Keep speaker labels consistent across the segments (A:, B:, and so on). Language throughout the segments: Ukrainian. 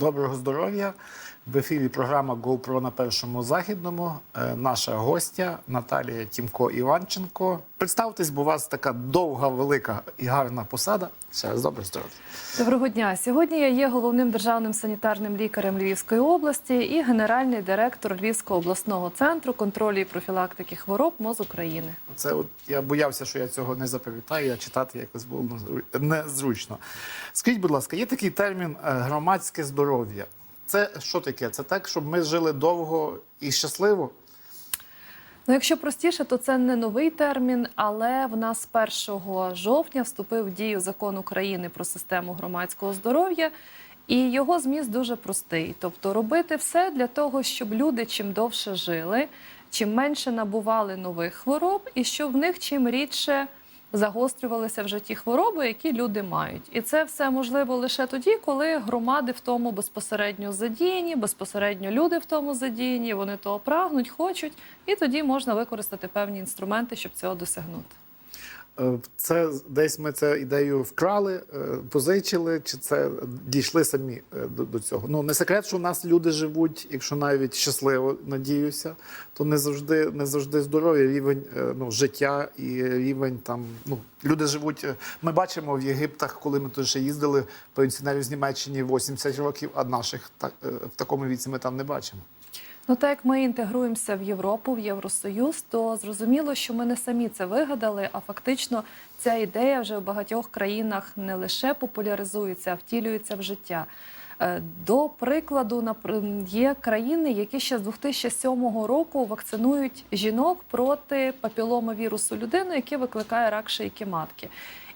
A: Доброго здоров'я. В ефірі програма GoPro на першому західному. Е, Наша гостя Наталія Тімко Іванченко. Представтесь, бо у вас така довга, велика і гарна посада. Раз добре здоров'я.
B: Доброго дня. Сьогодні я є головним державним санітарним лікарем Львівської області і генеральний директор Львівського обласного центру контролю і профілактики хвороб МОЗ України.
A: Це от я боявся, що я цього не запам'ятаю, я читати якось було незручно. Скажіть, будь ласка, є такий термін е, громадське здоров'я. Це що таке? Це так, щоб ми жили довго і щасливо?
B: Ну, якщо простіше, то це не новий термін, але в нас 1 жовтня вступив в дію закон України про систему громадського здоров'я. І його зміст дуже простий: тобто робити все для того, щоб люди чим довше жили, чим менше набували нових хвороб, і щоб в них чим рідше загострювалися вже ті хвороби, які люди мають. І це все можливо лише тоді, коли громади в тому безпосередньо задіяні, безпосередньо люди в тому задіяні, вони того прагнуть, хочуть, і тоді можна використати певні інструменти, щоб цього досягнути.
A: Е, Це десь ми цю ідею вкрали, е, позичили, чи це дійшли самі е, до, до цього? Ну не секрет, що у нас люди живуть, якщо навіть щасливо, надіюся, то не завжди не завжди здоров'я, рівень ну, життя і рівень там. Ну люди живуть. Ми бачимо в Єгиптах, коли ми тут ще їздили, пенсіонерів з Німеччини 80 років, а наших так в такому віці ми там не бачимо.
B: Ну, так як ми інтегруємося в Європу, в Євросоюз, то зрозуміло, що ми не самі це вигадали, а фактично ця ідея вже в багатьох країнах не лише популяризується, а втілюється в життя. Е, До прикладу, є країни, які ще з 2007 року вакцинують жінок проти папіломавірусу людини, який викликає рак шийки матки.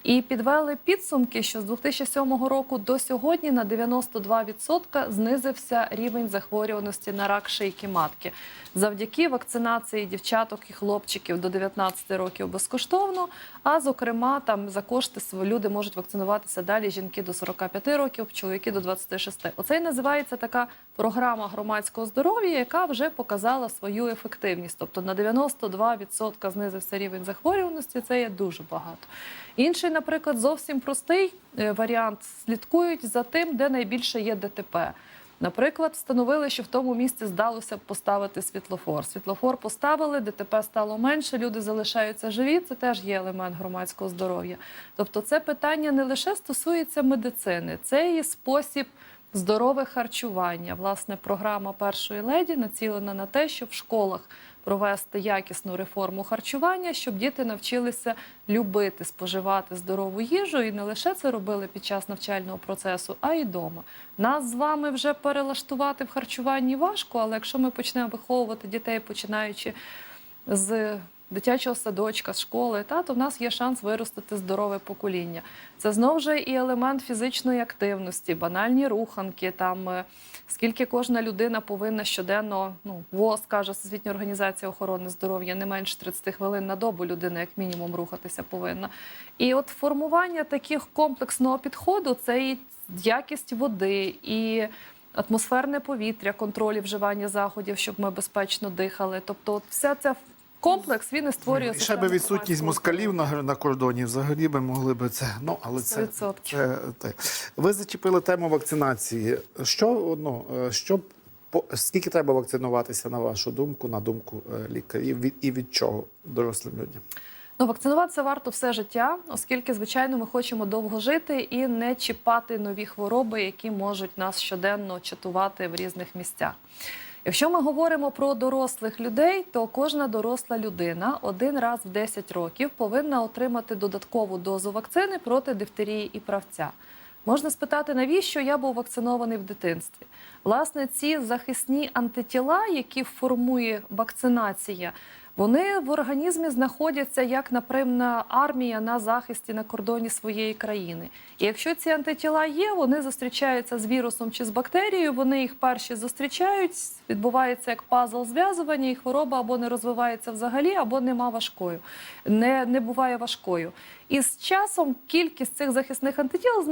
B: І підвели підсумки, що з 2007 року до сьогодні на 92% знизився рівень захворюваності на рак шийки матки завдяки вакцинації дівчаток і хлопчиків до 19 років безкоштовно. А зокрема, там за кошти люди можуть вакцинуватися далі. Жінки до 45 років, чоловіки до 26. Оце й називається така програма громадського здоров'я, яка вже показала свою ефективність. Тобто на 92% знизився рівень захворюваності. Це є дуже багато. Інший, наприклад, зовсім простий е, варіант слідкують за тим, де найбільше є ДТП. Наприклад, встановили, що в тому місці здалося б поставити світлофор. Світлофор поставили, ДТП стало менше, люди залишаються живі. Це теж є елемент громадського здоров'я. Тобто, це питання не лише стосується медицини, це і спосіб здорове харчування. Власне, програма першої леді націлена на те, щоб в школах провести якісну реформу харчування, щоб діти навчилися любити споживати здорову їжу і не лише це робили під час навчального процесу, а й вдома. Нас з вами вже перелаштувати в харчуванні важко, але якщо ми почнемо виховувати дітей, починаючи з дитячого садочка, школи, та то в нас є шанс виростити здорове покоління. Це знову ж і елемент фізичної активності, банальні руханки, там е, скільки кожна людина повинна щоденно, ну ВОЗ каже Всесвітня організація охорони здоров'я, не менше 30 хвилин на добу людина як мінімум рухатися повинна. І от формування таких комплексного підходу це і якість води і. Атмосферне повітря, контроль і вживання заходів, щоб ми безпечно дихали. Тобто, вся ця комплекс він і створює
A: І ще би відсутність москалів на, на кордоні взагалі би могли би це. Ну, але це,
B: 100%.
A: це, те. Ви зачепили тему вакцинації. Що, ну, е, що, скільки треба вакцинуватися, на вашу думку, на думку е, лікарів, від, і від чого дорослим людям?
B: Ну, вакцинуватися варто все життя, оскільки, звичайно, ми хочемо довго жити і не чіпати нові хвороби, які можуть нас щоденно чатувати в різних місцях. Якщо ми говоримо про дорослих людей, то кожна доросла людина один раз в 10 років повинна отримати додаткову дозу вакцини проти дифтерії і правця. Можна спитати, навіщо я був вакцинований в дитинстві? Власне, ці захисні антитіла, які формує вакцинація, вони в організмі знаходяться як напрямна армія на захисті на кордоні своєї країни. І якщо ці антитіла є, вони зустрічаються з вірусом чи з бактерією, вони їх перші зустрічають, відбувається як пазл зв'язування, і хвороба або не розвивається взагалі, або нема важкою, не, не буває важкою. І з часом кількість цих захисних антитіл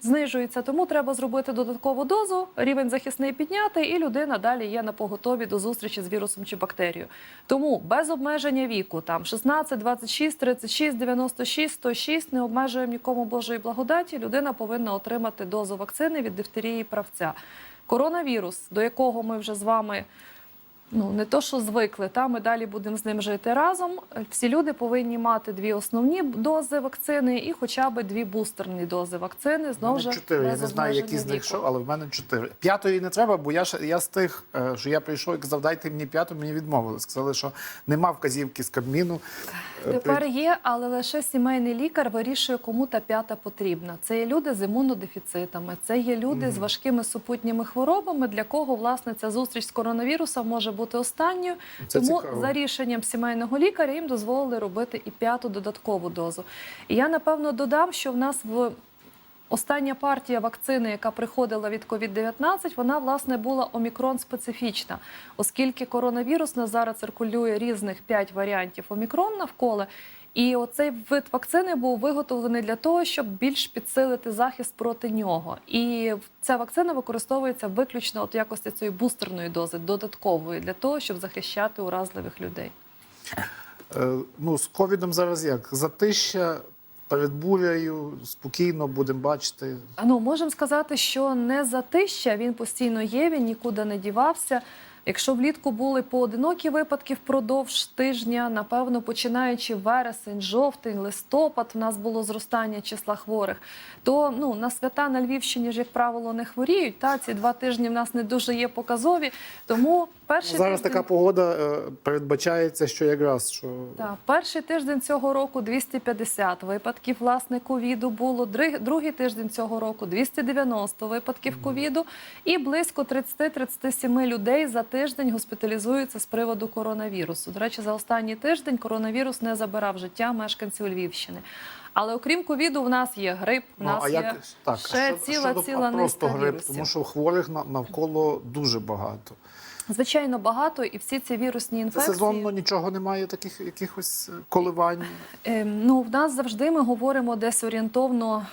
B: знижується, тому треба зробити додаткову дозу, рівень захисний підняти, і людина далі є на поготові до зустрічі з вірусом чи бактерією. Тому без обмеження віку, там 16, 26, 36, 96, 106, не обмежуємо нікому Божої благодаті. Людина повинна отримати дозу вакцини від дифтерії правця. Коронавірус, до якого ми вже з вами ну не то, що звикли, та ми далі будемо з ним жити разом. Всі люди повинні мати дві основні дози вакцини і хоча б дві бустерні дози вакцини. Знову ж
A: чотири. Я не знаю, які з них що, але в мене чотири. П'ятої не треба, бо я ж я з тих, е, що я прийшов і казав, дайте мені п'яту, мені відмовили. Сказали, що нема вказівки з Кабміну. Е,
B: Тепер є, але лише сімейний лікар вирішує, кому та п'ята потрібна. Це є люди з імунодефіцитами, це є люди з важкими супутніми хворобами, для кого власне ця зустріч з коронавірусом може бути останньою.
A: Це
B: Тому
A: цікаво.
B: за рішенням сімейного лікаря їм дозволили робити і п'яту додаткову дозу. І я напевно додам, що в нас в Остання партія вакцини, яка приходила від COVID-19, вона власне була омікрон специфічна, оскільки коронавірус на зараз циркулює різних 5 варіантів омікрон навколо. І оцей вид вакцини був виготовлений для того, щоб більш підсилити захист проти нього. І ця вакцина використовується виключно от якості цієї бустерної дози, додаткової для того, щоб захищати уразливих людей.
A: Е, Ну, з ковідом зараз як? Затища перед бурею, спокійно будемо бачити.
B: Ну, можемо сказати, що не затища, він постійно є, він нікуди не дівався. Якщо влітку були поодинокі випадки впродовж тижня, напевно, починаючи вересень, жовтень, листопад, в нас було зростання числа хворих, то ну, на свята на Львівщині ж, як правило, не хворіють. Та ці два тижні в нас не дуже є показові. Тому перший
A: Зараз
B: тиждень...
A: така погода е, передбачається, що якраз що
B: Так, перший тиждень цього року 250 випадків власне ковіду було. Другий тиждень цього року 290 випадків ковіду, і близько 30-37 людей за тиждень госпіталізуються з приводу коронавірусу. До речі, за останній тиждень коронавірус не забирав життя мешканців Львівщини. Але окрім ковіду, в нас є грип, в
A: Ну,
B: нас
A: а
B: є
A: так,
B: ще
A: що,
B: ціла
A: щодо
B: ціла
A: просто
B: низка
A: грип,
B: вірусів.
A: тому що хворих навколо дуже багато.
B: Звичайно, багато, і всі ці вірусні інфекції.
A: сезонно нічого немає, таких якихось е, коливань.
B: Ем, Ну, в нас завжди ми говоримо десь орієнтовно,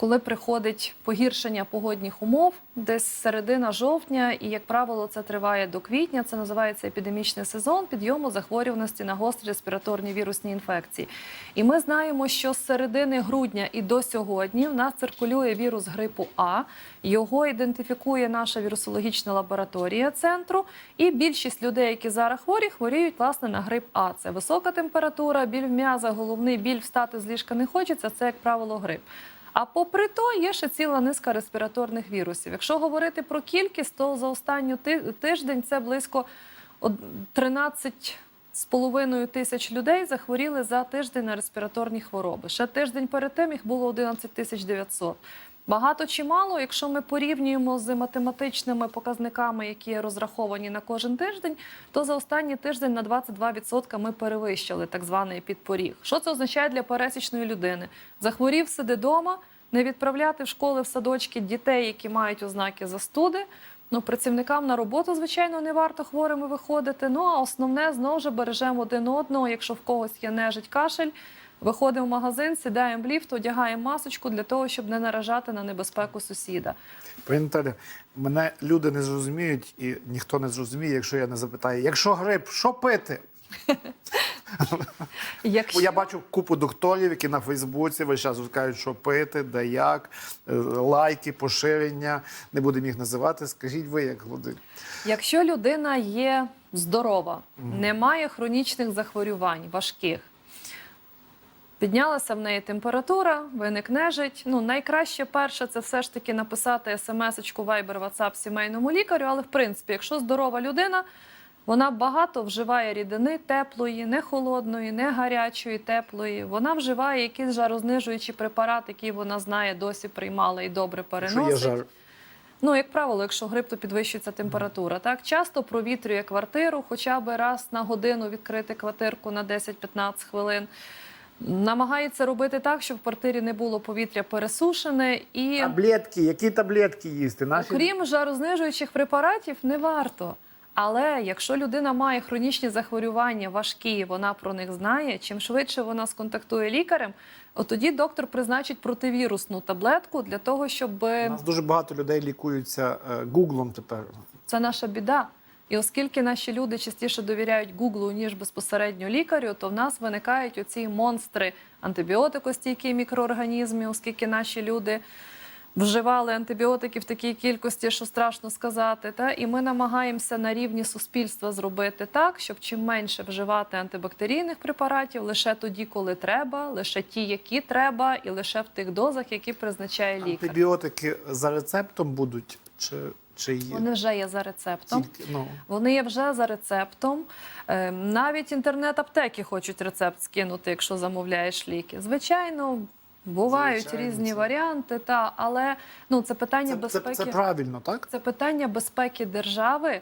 B: коли приходить погіршення погодних умов, десь середина жовтня, і як правило, це триває до квітня. Це називається епідемічний сезон підйому захворюваності на гострі респіраторні вірусні інфекції. І ми знаємо, що з середини грудня і до сьогодні в нас циркулює вірус грипу А. Його ідентифікує наша вірусологічна лабораторія центру. І більшість людей, які зараз хворі, хворіють власне на грип А. Це висока температура, біль в м'язах, головний біль встати з ліжка не хочеться. Це, як правило, грип. А попри то є ще ціла низка респіраторних вірусів. Якщо говорити про кількість, то за останню тиждень це близько од- 13 з половиною тисяч людей захворіли за тиждень на респіраторні хвороби. Ще тиждень перед тим їх було 11 тисяч 900. Багато чи мало, якщо ми порівнюємо з математичними показниками, які розраховані на кожен тиждень, то за останній тиждень на 22% ми перевищили так званий підпоріг. Що це означає для пересічної людини? Захворів, сиди вдома, не відправляти в школи, в садочки дітей, які мають ознаки застуди. Ну, працівникам на роботу, звичайно, не варто хворими виходити. Ну а основне знову ж бережемо один одного. Якщо в когось є нежить кашель, виходимо в магазин, сідаємо в ліфт, одягаємо масочку для того, щоб не наражати на небезпеку сусіда.
A: Пані Наталя, мене люди не зрозуміють, і ніхто не зрозуміє, якщо я не запитаю, якщо грип, що пити?
B: Якщо
A: я бачу купу докторів, які на Фейсбуці весь час розказують, що пити, де як, е, лайки, поширення. Не будемо їх називати. Скажіть ви, як люди.
B: Якщо людина є здорова, не має хронічних захворювань важких, піднялася в неї температура, виник нежить. Ну, найкраще перше це все ж таки написати смс-очку Viber, WhatsApp сімейному лікарю. Але в принципі, якщо здорова людина, вона багато вживає рідини теплої, не холодної, не гарячої, теплої. Вона вживає якийсь жарознижуючий препарат, який вона знає, досі приймала і добре
A: Що є
B: переносить.
A: жар?
B: Ну, як правило, якщо грип, то підвищується температура. Так часто провітрює квартиру, хоча б раз на годину відкрити квартирку на 10-15 хвилин. Намагається робити так, щоб в квартирі не було повітря пересушене і
A: Таблетки, які таблетки їсти? Наші
B: окрім жарознижуючих препаратів не варто. Але якщо людина має хронічні захворювання важкі, вона про них знає. Чим швидше вона сконтактує лікарем, от тоді доктор призначить противірусну таблетку для того, щоб
A: У нас дуже багато людей лікуються е, гуглом тепер.
B: Це наша біда. І оскільки наші люди частіше довіряють Гуглу, ніж безпосередньо лікарю, то в нас виникають оці монстри антибіотикостійкі мікроорганізмів, оскільки наші люди вживали антибіотики в такій кількості, що страшно сказати. Та? І ми намагаємося на рівні суспільства зробити так, щоб чим менше вживати антибактерійних препаратів лише тоді, коли треба, лише ті, які треба, і лише в тих дозах, які призначає лікар.
A: Антибіотики за рецептом будуть чи, чи є?
B: Вони вже є за рецептом.
A: Тільки, ну,
B: Вони є вже за рецептом. Е, Навіть інтернет-аптеки хочуть рецепт скинути, якщо замовляєш ліки. Звичайно, бувають
A: Звичайно,
B: різні
A: це-
B: варіанти, та але ну це питання
A: це, це,
B: безпеки.
A: це правильно, так?
B: Це питання безпеки держави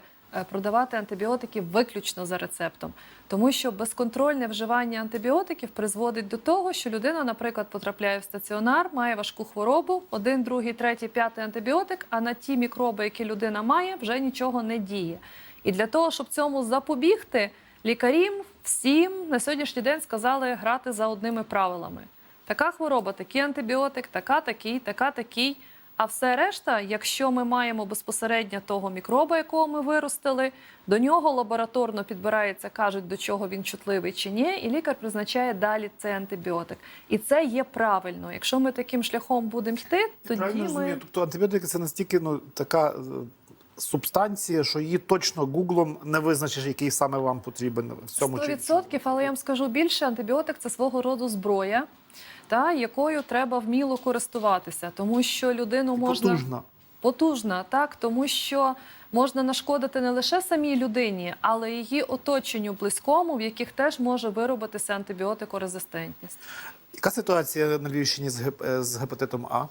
B: продавати антибіотики виключно за рецептом, тому що безконтрольне вживання антибіотиків призводить до того, що людина, наприклад, потрапляє в стаціонар, має важку хворобу, один, другий, третій, п'ятий антибіотик, а на ті мікроби, які людина має, вже нічого не діє. І для того, щоб цьому запобігти, лікарям всім на сьогоднішній день сказали грати за одними правилами. Така хвороба, такий антибіотик, така, такий, така, такий. А все решта, якщо ми маємо безпосередньо того мікроба, якого ми виростили, до нього лабораторно підбирається, кажуть, до чого він чутливий чи ні, і лікар призначає далі цей антибіотик. І це є правильно. Якщо ми таким шляхом будемо йти, тоді
A: правильно
B: ми
A: розумію. Тобто антибіотики це настільки ну, така е, субстанція, що її точно гуглом не визначиш, який саме вам потрібен в цьому чи
B: 100%, але я вам скажу більше, антибіотик це свого роду зброя, та, якою треба вміло користуватися, тому що людину можна
A: потужна.
B: потужна, так тому що можна нашкодити не лише самій людині, але й її оточенню близькому, в яких теж може виробитися антибіотикорезистентність.
A: Яка ситуація на Львівщині з, геп- е, з гепатитом А?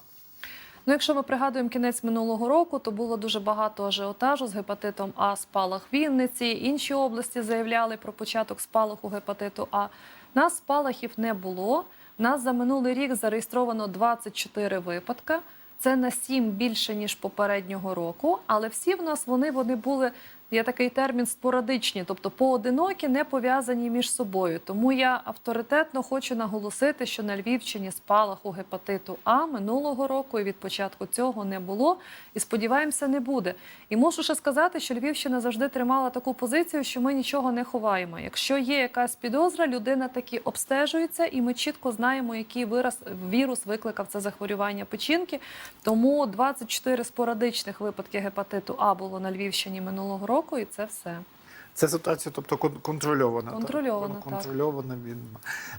B: Ну, якщо ми пригадуємо кінець минулого року, то було дуже багато ажіотажу з гепатитом А, спалах Вінниці. Інші області заявляли про початок спалаху гепатиту А. Нас спалахів не було. Нас за минулий рік зареєстровано 24 випадка. Це на 7 більше ніж попереднього року, але всі в нас вони, вони були. Є такий термін спорадичні, тобто поодинокі, не пов'язані між собою. Тому я авторитетно хочу наголосити, що на Львівщині спалаху гепатиту А минулого року і від початку цього не було. І сподіваємося, не буде. І мушу ще сказати, що Львівщина завжди тримала таку позицію, що ми нічого не ховаємо. Якщо є якась підозра, людина таки обстежується, і ми чітко знаємо, який вираз вірус викликав це захворювання печінки. Тому 24 спорадичних випадки гепатиту А було на Львівщині минулого року, і це все.
A: Це ситуація, тобто кон- контрольована. так?
B: Контрольована, так.
A: Він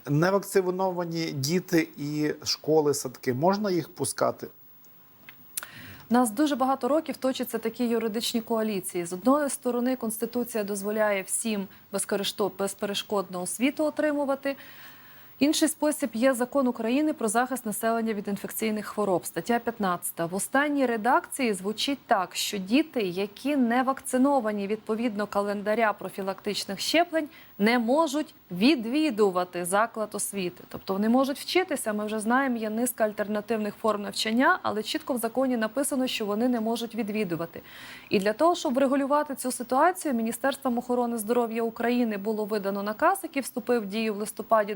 A: невакциновані діти і школи, садки. Можна їх пускати?
B: У нас дуже багато років точаться такі юридичні коаліції. З одної сторони, конституція дозволяє всім безперешкодно освіту отримувати. Інший спосіб є закон України про захист населення від інфекційних хвороб, стаття 15. В останній редакції звучить так, що діти, які не вакциновані відповідно календаря профілактичних щеплень, не можуть відвідувати заклад освіти. Тобто вони можуть вчитися. Ми вже знаємо, є низка альтернативних форм навчання, але чітко в законі написано, що вони не можуть відвідувати. І для того, щоб врегулювати цю ситуацію, Міністерством охорони здоров'я України було видано наказ, який вступив в дію в листопаді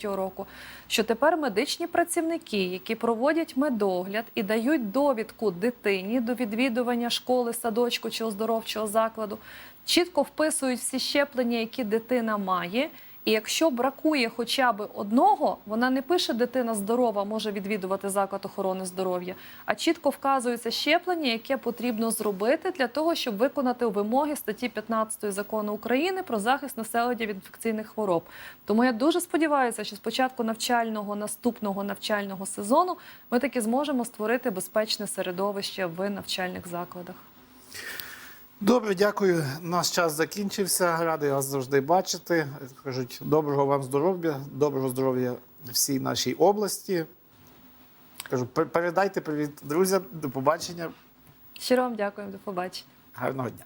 B: 23-го року. Що тепер медичні працівники, які проводять медогляд і дають довідку дитині до відвідування школи, садочку чи оздоровчого закладу, чітко вписують всі щеплення, які дитина має. І якщо бракує хоча б одного, вона не пише дитина здорова, може відвідувати заклад охорони здоров'я, а чітко вказується щеплення, яке потрібно зробити для того, щоб виконати вимоги статті 15 закону України про захист населення від інфекційних хвороб. Тому я дуже сподіваюся, що з початку навчального наступного навчального сезону ми таки зможемо створити безпечне середовище в навчальних закладах.
A: Добре, дякую. Наш час закінчився. Радий вас завжди бачити. Кажуть, доброго вам здоров'я, доброго здоров'я всій нашій області. Кажу, пер- передайте привіт друзям. До побачення.
B: Щиро вам дякуємо, до побачення.
A: Гарного дня.